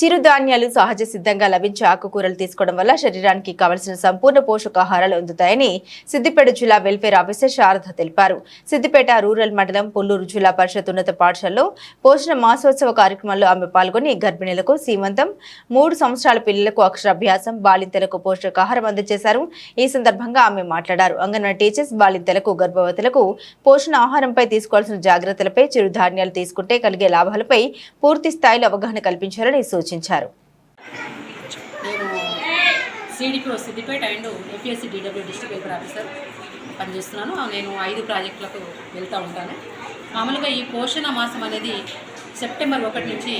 చిరుధాన్యాలు సహజ సిద్ధంగా లభించే ఆకుకూరలు తీసుకోవడం వల్ల శరీరానికి కావలసిన సంపూర్ణ పోషకాహారాలు అందుతాయని సిద్దిపేట జిల్లా వెల్ఫేర్ ఆఫీసర్ శారద తెలిపారు. సిద్దిపేట రూరల్ మండలం పొల్లూరు జిల్లా పరిషత్ ఉన్నత పాఠశాలలో పోషణ మాసోత్సవ కార్యక్రమంలో ఆమె పాల్గొని గర్భిణులకు సీమంతం మూడు సంవత్సరాల పిల్లలకు అక్షరాభ్యాసం బాలింతలకు పోషకాహారం అందజేశారు. ఈ సందర్భంగా ఆమె మాట్లాడారు. అంగన్వాడీ టీచర్స్ బాలింతలకు గర్భవతులకు పోషణ ఆహారంపై తీసుకోవాల్సిన జాగ్రత్తలపై చిరుధాన్యాలు తీసుకుంటే కలిగే లాభాలపై పూర్తి స్థాయిలో అవగాహన కల్పించాలని సూచించారు. నేను CDPO Siddipet and APSC DW district welfare officer పనిచేస్తున్నాను. నేను ఐదు ప్రాజెక్టులకు వెళ్తూ ఉంటాను. మామూలుగా ఈ పోషణ మాసం అనేది సెప్టెంబర్ ఒకటి నుంచి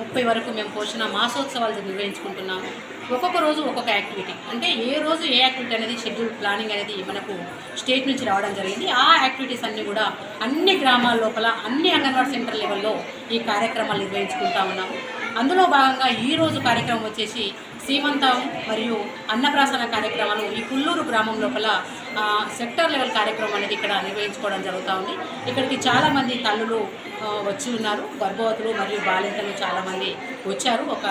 ముప్పై వరకు మేము పోషణ మాసోత్సవాలు నిర్వహించుకుంటున్నాము ఒక్కొక్క రోజు ఒక్కొక్క యాక్టివిటీ. అంటే ఏ రోజు ఏ యాక్టివిటీ అనేది షెడ్యూల్ ప్లానింగ్ అనేది మనకు స్టేట్ నుంచి రావడం జరిగింది. ఆ యాక్టివిటీస్ అన్నీ కూడా అన్ని గ్రామాల లోపల అన్ని అంగన్వాడీ సెంటర్ లెవెల్లో ఈ కార్యక్రమాలు నిర్వహించుకుంటా ఉన్నాము. అందులో భాగంగా ఈరోజు కార్యక్రమం వచ్చేసి సీమంతం మరియు అన్నప్రాసన కార్యక్రమాలు ఈ పుల్లూరు గ్రామం లోపల సెక్టర్ లెవెల్ కార్యక్రమం అనేది ఇక్కడ నిర్వహించుకోవడం జరుగుతూ ఉంది. ఇక్కడికి చాలామంది తల్లులు వచ్చి ఉన్నారు. గర్భవతులు మరియు బాలింతలు చాలామంది వచ్చారు. ఒక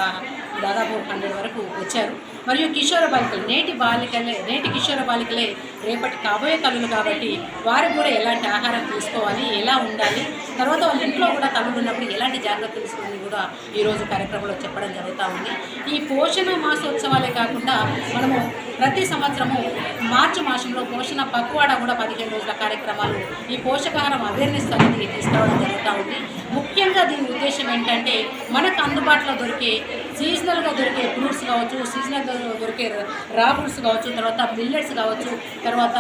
దాదాపు హండ్రెడ్ వరకు వచ్చారు. మరియు కిషోర బాలికలు. నేటి బాలికలే నేటి కిషోర బాలికలే రేపటి కాబోయే తల్లులు కాబట్టి వారు కూడా ఎలాంటి ఆహారం తీసుకోవాలి ఎలా ఉండాలి తర్వాత వాళ్ళ ఇంట్లో కూడా తల్లులు ఉన్నప్పుడు ఎలాంటి జాగ్రత్తలు తీసుకుని కూడా ఈరోజు కార్యక్రమంలో చెప్పడం జరుగుతూ ఉంది. ఈ పోషణ మాసోత్సవాలే కాకుండా మనము ప్రతి సంవత్సరము మార్చి మాసంలో పోషణ పక్వాడ కూడా పదిహేను రోజుల కార్యక్రమాలు ఈ పోషకాహారం అవేర్నెస్ అనేది తీసుకురావడం జరుగుతూ ఉంది. ముఖ్యంగా దీని ఉద్దేశం ఏంటంటే మనకు అందుబాటులో దొరికే సీజనల్గా దొరికే ఫ్రూట్స్ కావచ్చు సీజనల్గా దొరికే రా ఫ్రూట్స్ కావచ్చు తర్వాత మిల్లెట్స్ కావచ్చు తర్వాత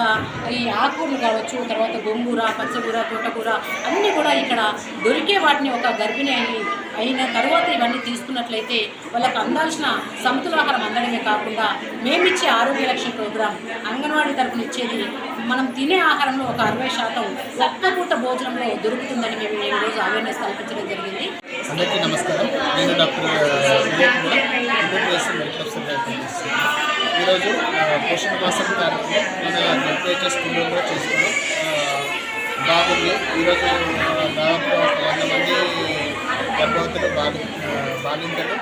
ఈ ఆకుకూరలు కావచ్చు తర్వాత గొంగూర పచ్చకూర తోటకూర అన్నీ కూడా ఇక్కడ దొరికే వాటిని ఒక గర్భిణి అయి అయిన తర్వాత ఇవన్నీ తీసుకున్నట్లయితే వాళ్ళకి అందాల్సిన సమతులాహారం అందడమే కాకుండా మేమిచ్చే ఆరోగ్య లక్ష్యం ప్రోగ్రాం అంగన్వాడీ తరఫున ఇచ్చేది మనం తినే ఆహారంలో ఒక అరవై శాతం ఒక్క పూట భోజనంలో దొరుకుతుందని మేము ఈరోజు రోజు అవేర్నెస్ కల్పించడం జరిగింది. అందరికీ నమస్కారం. నేను doctor Vivek Kumar MBBS medical officer పనిచేస్తున్నాను. ఈరోజు పోషణ మాసం కార్యక్రమం మన జడ్పిహెచ్ఎస్ స్కూల్లో చేసుకున్నాం బాగుంది ఈరోజు దాదాపు ఒక వంద మంది గర్భవతులు బాలి బాలింతలు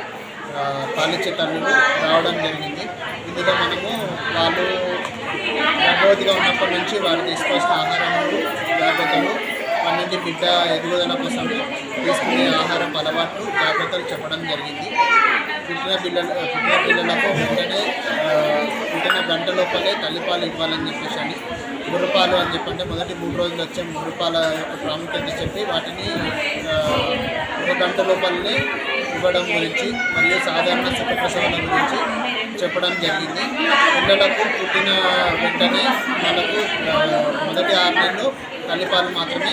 పాలించే తల్లులు రావడం జరిగింది. ఇందులో మనము వాళ్ళు గర్భవతిగా ఉన్నప్పటి నుంచి వారు తీసుకోవాల్సిన ఆహారములు జాగ్రత్తలు పన్నెండు బిడ్డ ఎదుగుదల కోసం తీసుకునే ఆహారం అలవాట్లు జాగ్రత్తలు చెప్పడం జరిగింది. పుట్టిన పిల్లలు పుట్టిన పిల్లలకు వెంటనే పుట్టిన గంట లోపలే తల్లిపాలు ఇవ్వాలని చెప్పేసి అని ముర్రుపాలు అని చెప్పంటే మొదటి మూడు రోజులు వచ్చే ముర్రుపాల యొక్క ప్రాముఖ్యత చెప్పి వాటిని ఒక గంట లోపలనే ఇవ్వడం గురించి మరియు సాధారణ సుఖప్రసవాల గురించి చెప్పడం జరిగింది. పిల్లలకు పుట్టిన వెంటనే మనకు మొదటి ఆరు నెలలు తల్లిపాలు మాత్రమే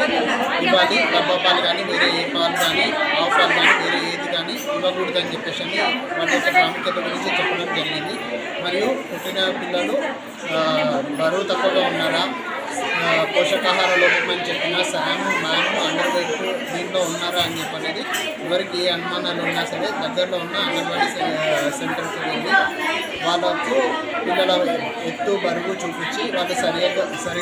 ఇవ్వాలి డబ్బాపాలు కానీ వేరే ఏ పాలు కానీ ఆవు పాలు కానీ వేరే ఏది కానీ ఇవ్వకూడదు అని చెప్పేసి అని వాటి యొక్క ప్రాముఖ్యత గురించి చెప్పడం జరిగింది. మరియు పుట్టిన పిల్లలు బరువు తక్కువగా ఉన్నారా పోషకాహార లోపం అని చెప్పినా సహాము మ్యాము అండర్ దీంట్లో ఉన్నారా అని చెప్పనేది ఎవరికి ఏ అనుమానాలు ఉన్నా సరే దగ్గరలో ఉన్న అంగన్వాడీ సెంటర్కి వెళ్ళి వాళ్ళకు పిల్లల ఎత్తు బరువు చూపించి వాళ్ళు సరిగా సరి